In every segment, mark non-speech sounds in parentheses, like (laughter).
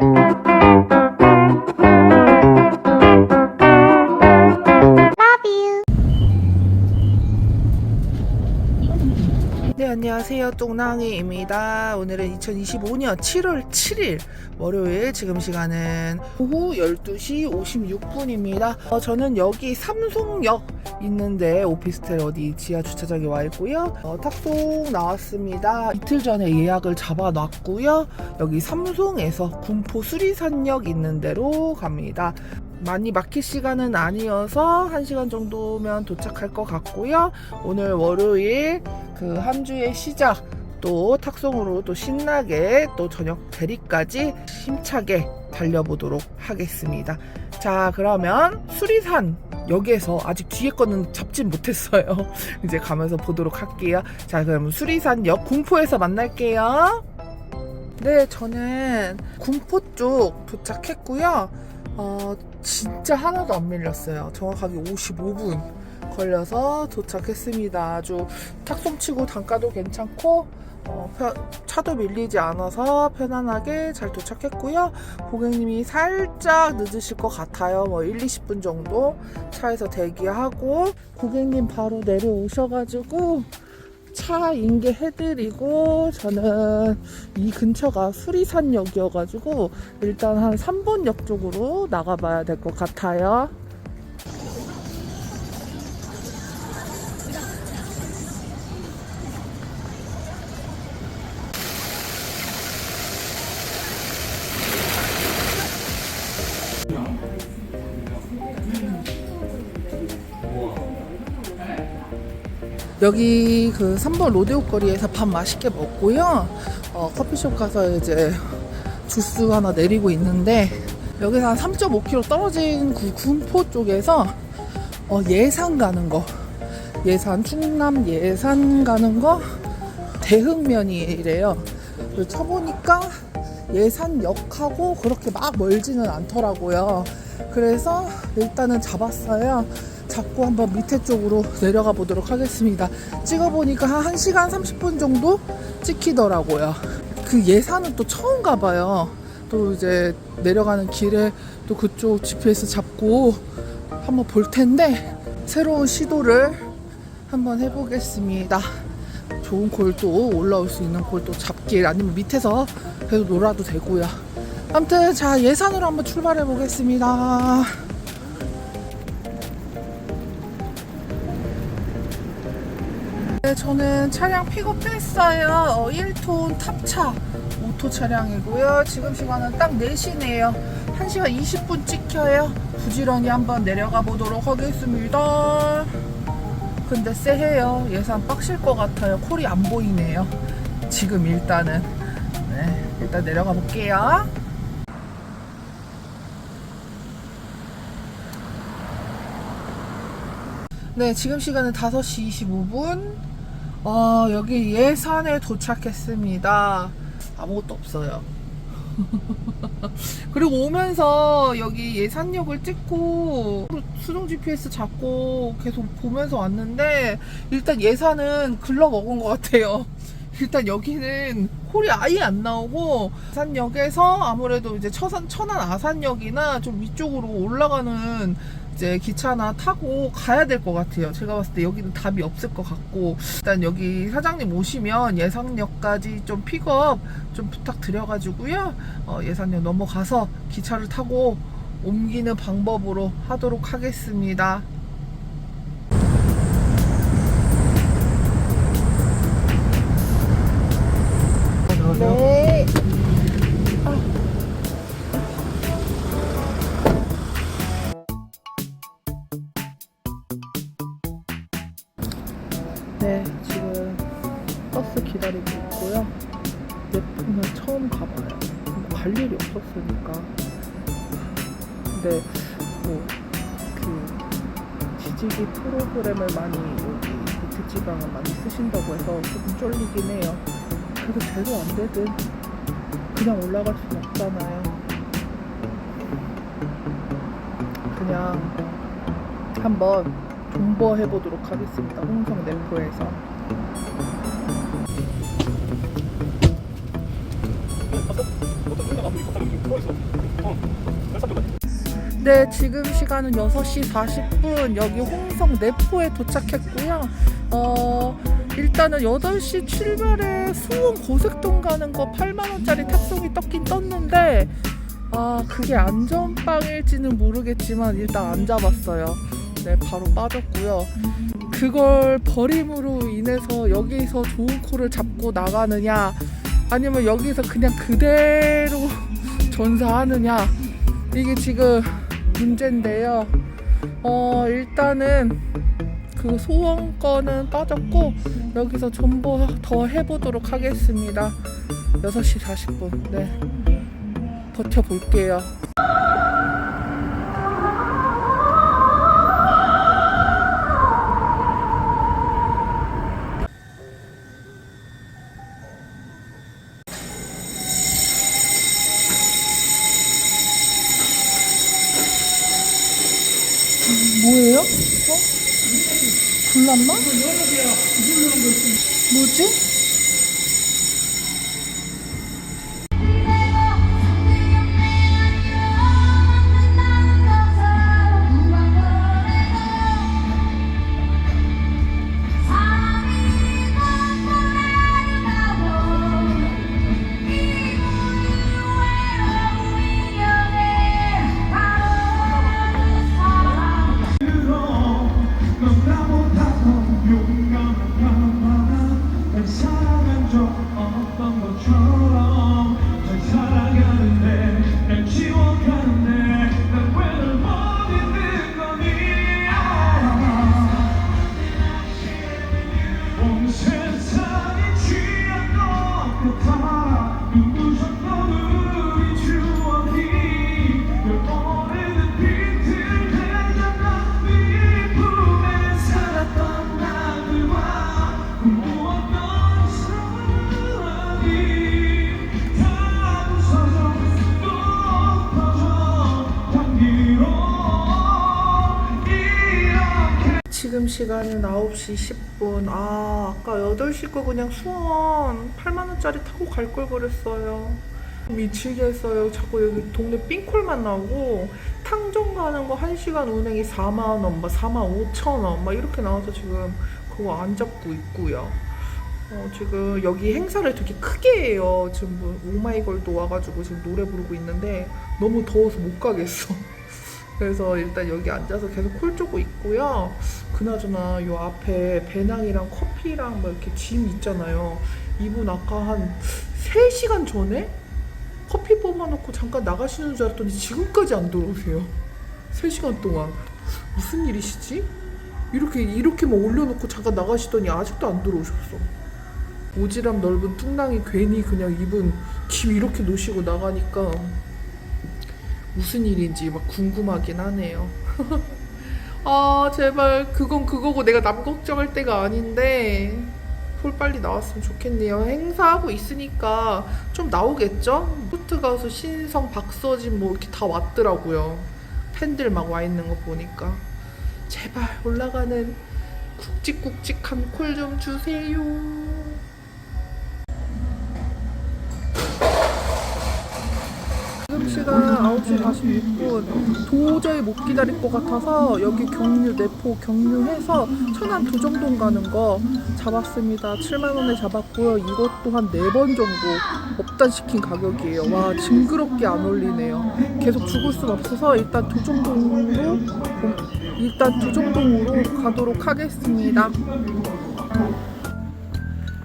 네, 안녕하세요. 똥낭이입니다. 오늘은 2025년 7월 7일 월요일 지금 시간은 오후 12시 56분입니다. 어, 저는 여기 삼송역 있는데 오피스텔 어디 지하 주차장에 와 있고요. 어, 탁송 나왔습니다. 이틀 전에 예약을 잡아 놨고요. 여기 삼송에서 군포 수리산역 있는 데로 갑니다. 많이 막힐 시간은 아니어서 1시간 정도면 도착할 것 같고요. 오늘 월요일 그 한 주의 시작 또 탁송으로 또 신나게 또 저녁 대리까지 힘차게 달려보도록 하겠습니다. 자, 그러면 수리산 역에서 아직 뒤에 거는 잡진 못했어요. (laughs) 이제 가면서 보도록 할게요. 자, 그럼 수리산 역 군포에서 만날게요. 네, 저는 군포 쪽 도착했고요. 어, 진짜 하나도 안 밀렸어요. 정확하게 55분 걸려서 도착했습니다. 아주 탁송치고 단가도 괜찮고 어, 편- 차도 밀리지 않아서 편안하게 잘 도착했고요. 고객님이 살짝 늦으실 것 같아요. 뭐 1, 20분 정도 차에서 대기하고 고객님 바로 내려오셔가지고 차 인계해드리고 저는 이 근처가 수리산역이어가지고 일단 한 3번역 쪽으로 나가봐야 될 것 같아요. 여기 그 3번 로데오 거리에서 밥 맛있게 먹고요. 어, 커피숍 가서 이제 주스 하나 내리고 있는데 여기서 한 3.5km 떨어진 그 군포 쪽에서 어, 예산 가는 거 예산 충남 예산 가는 거 대흥면이래요. 쳐보니까 예산역하고 그렇게 막 멀지는 않더라고요. 그래서 일단은 잡았어요. 잡고 한번 밑에 쪽으로 내려가 보도록 하겠습니다. 찍어보니까 한 1시간 30분 정도 찍히더라고요. 그 예산은 또 처음 가봐요. 또 이제 내려가는 길에 또 그쪽 GPS 잡고 한번 볼 텐데 새로운 시도를 한번 해보겠습니다. 좋은 골도 올라올 수 있는 골도 잡길 아니면 밑에서 계속 놀아도 되고요. 아무튼 자 예산으로 한번 출발해 보겠습니다. 네, 저는 차량 픽업했어요. 어, 1톤 탑차 오토 차량이고요. 지금 시간은 딱 4시네요. 1시간 20분 찍혀요. 부지런히 한번 내려가 보도록 하겠습니다. 근데 쎄해요. 예산 빡실 것 같아요. 콜이 안 보이네요. 지금 일단은. 네, 일단 내려가 볼게요. 네, 지금 시간은 5시 25분. 어, 여기 예산에 도착했습니다. 아무것도 없어요. (laughs) 그리고 오면서 여기 예산역을 찍고 수동 GPS 잡고 계속 보면서 왔는데 일단 예산은 글러 먹은 것 같아요. 일단 여기는 콜이 아예 안 나오고 아산역에서 아무래도 이제 처산, 천안 아산역이나 좀 위쪽으로 올라가는 이제 기차나 타고 가야 될 것 같아요. 제가 봤을 때 여기는 답이 없을 것 같고 일단 여기 사장님 오시면 예산역까지 좀 픽업 좀 부탁드려가지고요. 어, 예산역 넘어가서 기차를 타고 옮기는 방법으로 하도록 하겠습니다. 그 지지기 프로그램을 많이 여기 밑에 지방은 많이 쓰신다고 해서 조금 쫄리긴 해요. 그래도 제대로 안 되든 그냥 올라갈 순 없잖아요. 그냥 한번 존버해 보도록 하겠습니다. 홍성 내포에서. 네, 지금 시간은 6시 40분. 여기 홍성 내포에 도착했고요. 어, 일단은 8시 출발에 수원 고색동 가는 거 8만 원짜리 탑송이 떴긴 떴는데, 아, 그게 안전빵일지는 모르겠지만 일단 안 잡았어요. 네, 바로 빠졌고요. 그걸 버림으로 인해서 여기서 좋은 코를 잡고 나가느냐, 아니면 여기서 그냥 그대로 (laughs) 전사하느냐, 이게 지금 문제인데요. 어, 일단은 그 소원 거는 빠졌고, 여기서 전부 더 해보도록 하겠습니다. 6시 40분. 네. 버텨볼게요. 불났나? 뭐지? 시간은 9시 10분. 아, 아까 8시 거 그냥 수원 8만원짜리 타고 갈 걸 그랬어요. 미치겠어요. 자꾸 여기 동네 삥콜만 나오고, 탕정 가는 거 1시간 운행이 4만 원, 막 4만 5천 원, 막 이렇게 나와서 지금 그거 안 잡고 있고요. 어, 지금 여기 행사를 되게 크게 해요. 지금 뭐 오마이걸도 와가지고 지금 노래 부르고 있는데 너무 더워서 못 가겠어. 그래서 일단 여기 앉아서 계속 콜 쪼고 있고요. 그나저나 요 앞에 배낭이랑 커피랑 뭐 이렇게 짐 있잖아요. 이분 아까 한 3시간 전에 커피 뽑아놓고 잠깐 나가시는 줄 알았더니 지금까지 안 들어오세요. 3시간 동안. 무슨 일이시지? 이렇게, 이렇게만 올려놓고 잠깐 나가시더니 아직도 안 들어오셨어. 오지랖 넓은 뚱랑이 괜히 그냥 이분 짐 이렇게 놓으시고 나가니까 무슨 일인지 막 궁금하긴 하네요. (laughs) 아 제발 그건 그거고 내가 남 걱정할 때가 아닌데 폴 빨리 나왔으면 좋겠네요. 행사하고 있으니까 좀 나오겠죠? 포트 가수 신성 박서진 뭐 이렇게 다 왔더라고요. 팬들 막 와 있는 거 보니까 제발 올라가는 굵직굵직한 콜 좀 주세요. 시간 9시 46분. 도저히 못 기다릴 것 같아서 여기 경유 내포 경유해서 천안 도정동 가는 거 잡았습니다. 7만 원에 잡았고요. 이것도 한 4번 정도 업단시킨 가격이에요. 와 징그럽게 안 올리네요. 계속 죽을 순 없어서 일단 도정동으로 일단 도정동으로 가도록 하겠습니다.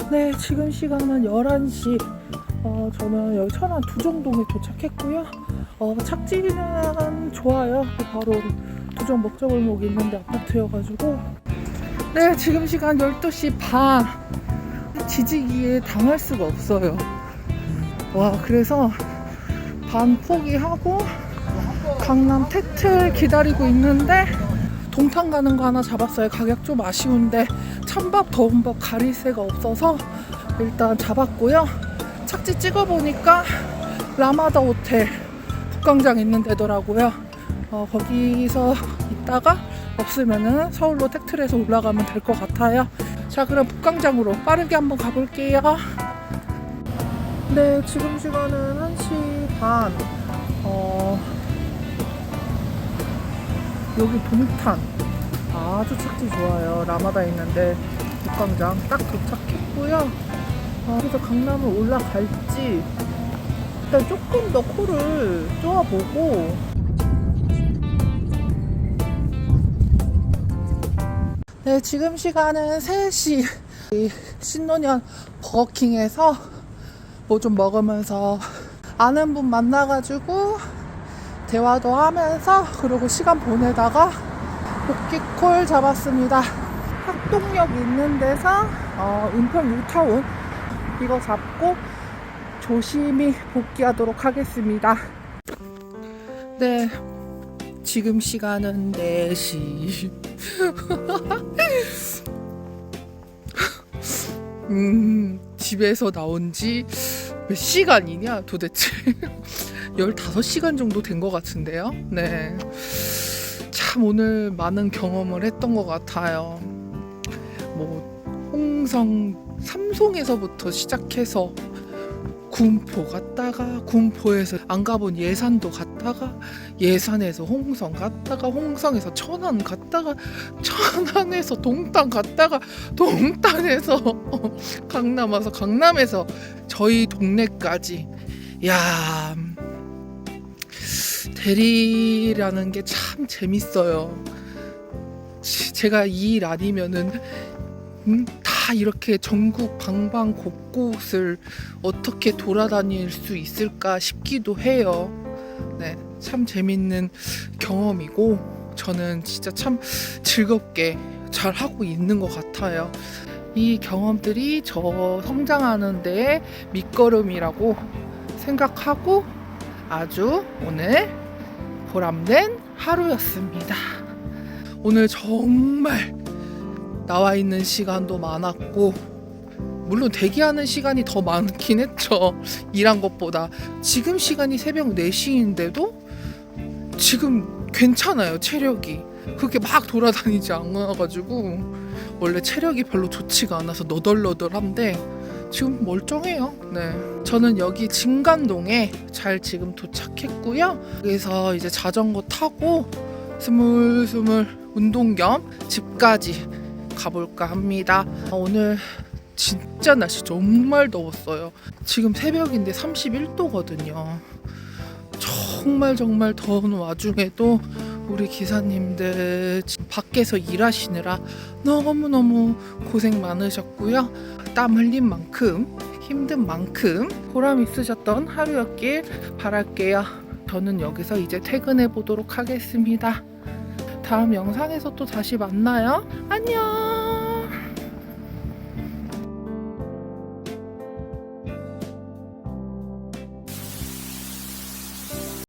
네 지금 시간은 11시 어, 저는 여기 천안 두정동에 도착했고요. 어, 착지는 좋아요. 바로 두정 먹자골목이 있는데 아파트여가지고. 네, 지금 시간 12시 반. 지지기에 당할 수가 없어요. 와, 그래서 반 포기하고 강남 태틀 기다리고 있는데 동탄 가는 거 하나 잡았어요. 가격 좀 아쉬운데 찬밥 더운 밥 가릴 새가 없어서 일단 잡았고요. 착지 찍어보니까 라마다 호텔 북광장 있는 데더라고요. 어, 거기서 있다가 없으면은 서울로 택트에서 올라가면 될 것 같아요. 자, 그럼 북광장으로 빠르게 한번 가볼게요. 네, 지금 시간은 1시 반. 어, 여기 동탄. 아주 착지 좋아요. 라마다 있는데 북광장 딱 도착했고요. 아, 그래서 강남을 올라갈지 일단 조금 더 코를 쪼아보고 네, 지금 시간은 3시. 이 신노년 버거킹에서 뭐 좀 먹으면서 아는 분 만나가지고 대화도 하면서 그리고 시간 보내다가 복귀콜 잡았습니다. 학동역 있는 데서 어, 은평 뉴타운 이거 잡고 조심히 복귀하도록 하겠습니다. 네, 지금 시간은 4시. (laughs) 음, 집에서 나온 지 몇 시간이냐 도대체 (laughs) 15시간 정도 된 것 같은데요 네. 참 오늘 많은 경험을 했던 것 같아요 뭐 홍성 삼송에서부터 시작해서 군포 갔다가 군포에서 안 가본 예산도 갔다가 예산에서 홍성 갔다가 홍성에서 천안 갔다가 천안에서 동탄 갔다가 동탄에서 (laughs) 강남 와서 강남에서 저희 동네까지 야 대리라는 게 참 재밌어요. 지- 제가 이 일 아니면은 음, 다 이렇게 전국 방방 곳곳을 어떻게 돌아다닐 수 있을까 싶기도 해요. 네, 참 재밌는 경험이고 저는 진짜 참 즐겁게 잘 하고 있는 것 같아요. 이 경험들이 저 성장하는 데의 밑거름이라고 생각하고 아주 오늘 보람된 하루였습니다. 오늘 정말 나와 있는 시간도 많았고 물론 대기하는 시간이 더 많긴 했죠. (laughs) 일한 것보다 지금 시간이 새벽 4시인데도 지금 괜찮아요. 체력이 그렇게 막 돌아다니지 않아가지고 원래 체력이 별로 좋지가 않아서 너덜너덜한데 지금 멀쩡해요. 네. 저는 여기 진간동에 잘 지금 도착했고요. 그래서 이제 자전거 타고 스물스물 운동 겸 집까지 가볼까 합니다. 아, 오늘 진짜 날씨 정말 더웠어요. 지금 새벽인데 31도거든요. 정말 정말 더운 와중에도 우리 기사님들 밖에서 일하시느라 너무너무 고생 많으셨고요. 땀 흘린 만큼 힘든 만큼 보람 있으셨던 하루였길 바랄게요. 저는 여기서 이제 퇴근해 보도록 하겠습니다. 다음 영상에서 또 다시 만나요. 안녕!